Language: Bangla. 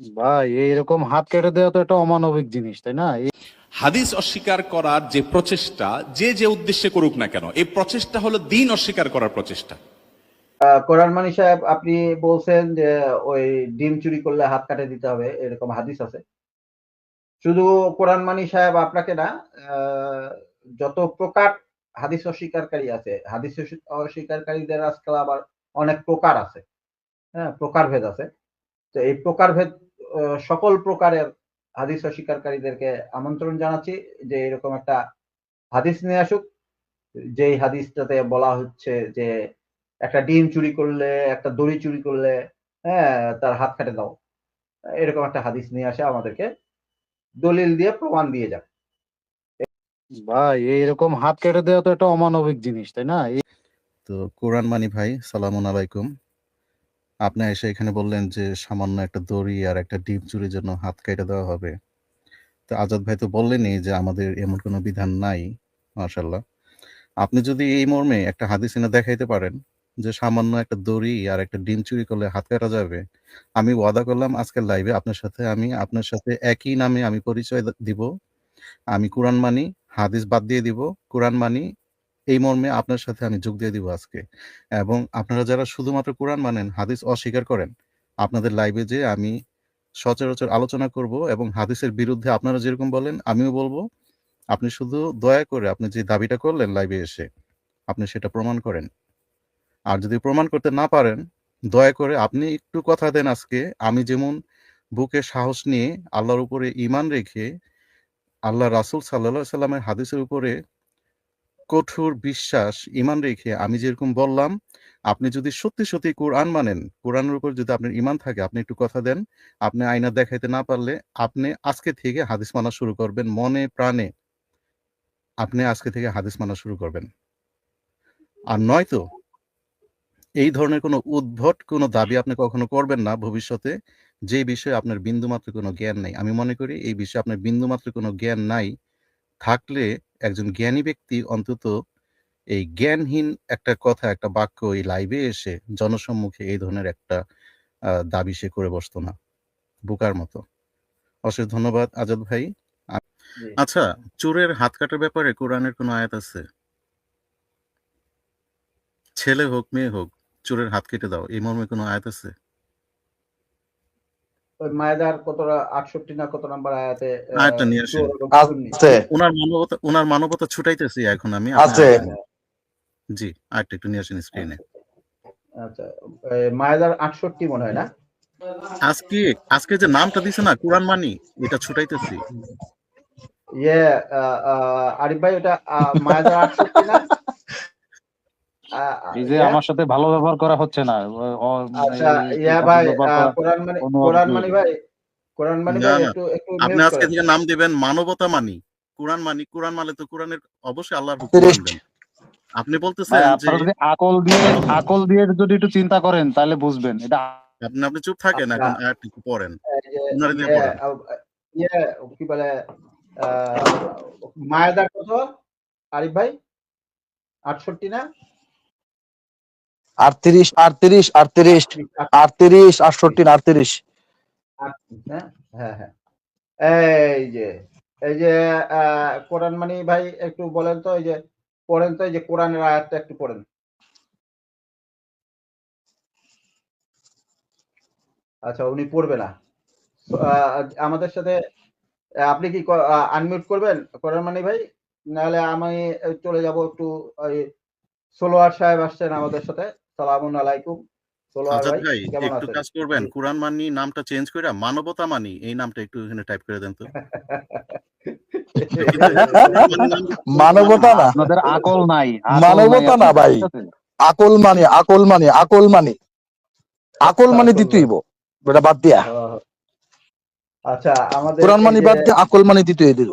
ভাই এইরকম হাত কেটে দেওয়া তো একটা অমানবিক জিনিস তাই না? হাদিস অস্বীকার করার যে প্রচেষ্টা যে যে উদ্দেশ্যে করুক না কেন এই প্রচেষ্টা হলো দিন অস্বীকার করার প্রচেষ্টা। আহ, কোরআন মানি সাহেব আপনি বলছেন যে ওই ডিম চুরি করলে হাত কাটে দিতে হবে এরকম হাদিস আছে। শুধু কোরআন মানি সাহেব আপনাকে না আহ, যত প্রকার হাদিস অস্বীকারী আছে হাদিস অস্বী- অস্বীকারীদের আজকাল আবার অনেক প্রকার আছে হ্যাঁ প্রকারভেদ আছে। তো এই প্রকারভেদ সকল প্রকারের হাদিস অস্বীকারীদেরকে আমন্ত্রণ জানাচ্ছি যে এরকম একটা হাদিস নিয়ে আসুক। যেই হাদিসটাতে বলা হচ্ছে যে একটা ডিম চুরি করলে একটা দড়ি চুরি করলে হ্যাঁ তার হাত কাটে দাও। এরকম একটা হাদিস নিয়ে আসে আমাদেরকে দলিল দিয়ে প্রমাণ দিয়ে যাক। ভাই এইরকম হাত কেটে দেওয়া তো একটা অমানবিক জিনিস তাই না? এই- তো কোরআন মানি ভাই সালামুন আলাইকুম। আপনি এসে এখানে বললেন যে, সামান্য একটা দড়ি আর একটা ডিম চুরির জন্য হাত কেটে দেওয়া হবে। তো আজাদ ভাই তো বললেনই যে, আমাদের এমন কোনো বিধান নাই মাশাল্লাহ আপনি যদি এই মর্মে একটা হাদিস এনে দেখাইতে পারেন যে, সামান্য একটা দড়ি আর একটা ডিম চুরি করলে হাত কাটা যাবে, আমি ওয়াদা করলাম আজকের লাইভে আপনার সাথে আমি, আপনার সাথে একই নামে আমি পরিচয় দিব। আমি কোরআন মানি, হাদিস বাদ দিয়ে দিব, কোরআন মানি এই মর্মে আপনার সাথে আমি যোগ দিয়ে দিব আজকে। এবং আপনারা যারা শুধুমাত্র কোরআন মানেন, হাদিস অস্বীকার করেন, আপনাদের লাইভে যে আমি সচরাচর আলোচনা করব এবং হাদিসের বিরুদ্ধে আপনারা যেরকম বলেন, আমিও বলব। আপনি শুধু দয়া করে আপনি যে দাবিটা করলেন লাইভে এসে, আপনি সেটা প্রমাণ করেন। আর যদি প্রমাণ করতে না পারেন, দয়া করে আপনি একটু কথা দেন আজকে। আমি যেমন বুকে সাহস নিয়ে আল্লাহর উপরে ঈমান রেখে আল্লাহ রাসূল সাল্লাল্লাহু সাল্লামের হাদিসের উপরে কঠোর বিশ্বাস ইমান রেখে আমি যেরকম বললাম, আপনি যদি সত্যি সত্যি কোরআন মানেন, কোরআনের উপর যদি আপনার ইমান থাকে, আপনি একটু কথা দেন, আপনি আয়না দেখাইতে না পারলে আপনি আজকে থেকে হাদিস মানা শুরু করবেন মনে প্রাণে। আপনি আজকে থেকে হাদিস মানা শুরু করবেন। আর নয়তো এই ধরনের কোনো উদ্ভট কোনো দাবি আপনি কখনো করবেন না ভবিষ্যতে, যে বিষয়ে আপনার বিন্দুমাত্র কোনো জ্ঞান নেই। আমি মনে করি এই বিষয়ে আপনার বিন্দুমাত্র কোনো জ্ঞান নাই। থাকলে একজন জ্ঞানী ব্যক্তি অন্তত এই জ্ঞানহীন একটা কথা একটা বাক্য এই লাইভে এসে জনসম্মুখে এই ধরনের একটা দাবি সে করে বসতো না। বোকার মতো। অশেষ ধন্যবাদ আজাদ ভাই। আচ্ছা চোরের হাত কাটার ব্যাপারে কোরআনের কোনো আয়াত আছে? ছেলে হোক মেয়ে হোক চোরের হাত কেটে দাও এই মর্মে কোনো আয়াত আছে? মায়েদার কত আটষট্টি না কত নাম্বার আয়াতে আয়াতটা নিয়ে চুন্নি। আছে। ওনার মানবতা ওনার মানবতা ছুটাইতেছি এখন আমি। আছে। জি আরেকটা একটু নিয়ে আসেন স্ক্রিনে আচ্ছা মায়েদার আটষট্টি মনে হয় না? আজকে আজকে যে নামটা দিছে না কোরআন মানি এটা ছুটাইতেছি। ইয়ে আহ, আহ, আরিফ ভাই ওটা মায়েদার আটষট্টি না? আহ, এই যে আমার সাথে ভালো ব্যবহার করা হচ্ছে না ও- ও- আচ্ছা ইয়া ভাই ব্যবহার আহ, করা- কোরআন মানে কোরআন করি। ভাই কোরআন মানি ভাই একটু একটু আপনি আজকে থেকে নাম দিবেন মানবতা মানি। কোরআন মানি কোরআন মানে তো কোরআনের অবশ্যই আল্লাহর আপনি বলতেছেন যে যদি আকল দিয়ে আকল দিয়ে যদি একটু চিন্তা করেন তাহলে বুঝবেন। এটা আপনি আপনি চুপ থাকেন আচ্ছা। এখন একটু পড়েন। দিয়ে ইয়ে, পড়েন। ইয়ে কি বলে আহ, কত? আরিফ ভাই? আটষট্টি না? আটত্রিশ আটত্রিশ আটত্রিশ আটত্রিশ আটষট্টি আটত্রিশ। হ্যাঁ হ্যাঁ। এই যে এই যে কোরআন মানি ভাই একটু বলেন তো, এই যে, পড়েন তো, এই যে কোরআনের আয়াতটা একটু পড়েন। আচ্ছা উনি পড়বে না। আমাদের সাথে, আপনি কি আনমিউট করবেন? কোরআন মানি ভাই, নাহলে আমি চলে যাব একটু সোলোয়ার সাহেব আসছেন আমাদের সাথে। সালামুন আলাইকুম। আজাদ ভাই ভাই একটু কাজ করবেন। কোরআন মানি নামটা চেঞ্জ করে মানবতা মানি এই নামটা একটু এখানে টাইপ করে দেন তো। মানবতা না? আপনাদের আকল নাই মানবতা না ভাই। আকল মানে আকল মানে আকল মানে। আকল মানে দিতেইব এটা বাদ দিয়া। আচ্ছা আমাদের কোরআন মানে বাদ দিয়ে আকল মানে দিতে দিব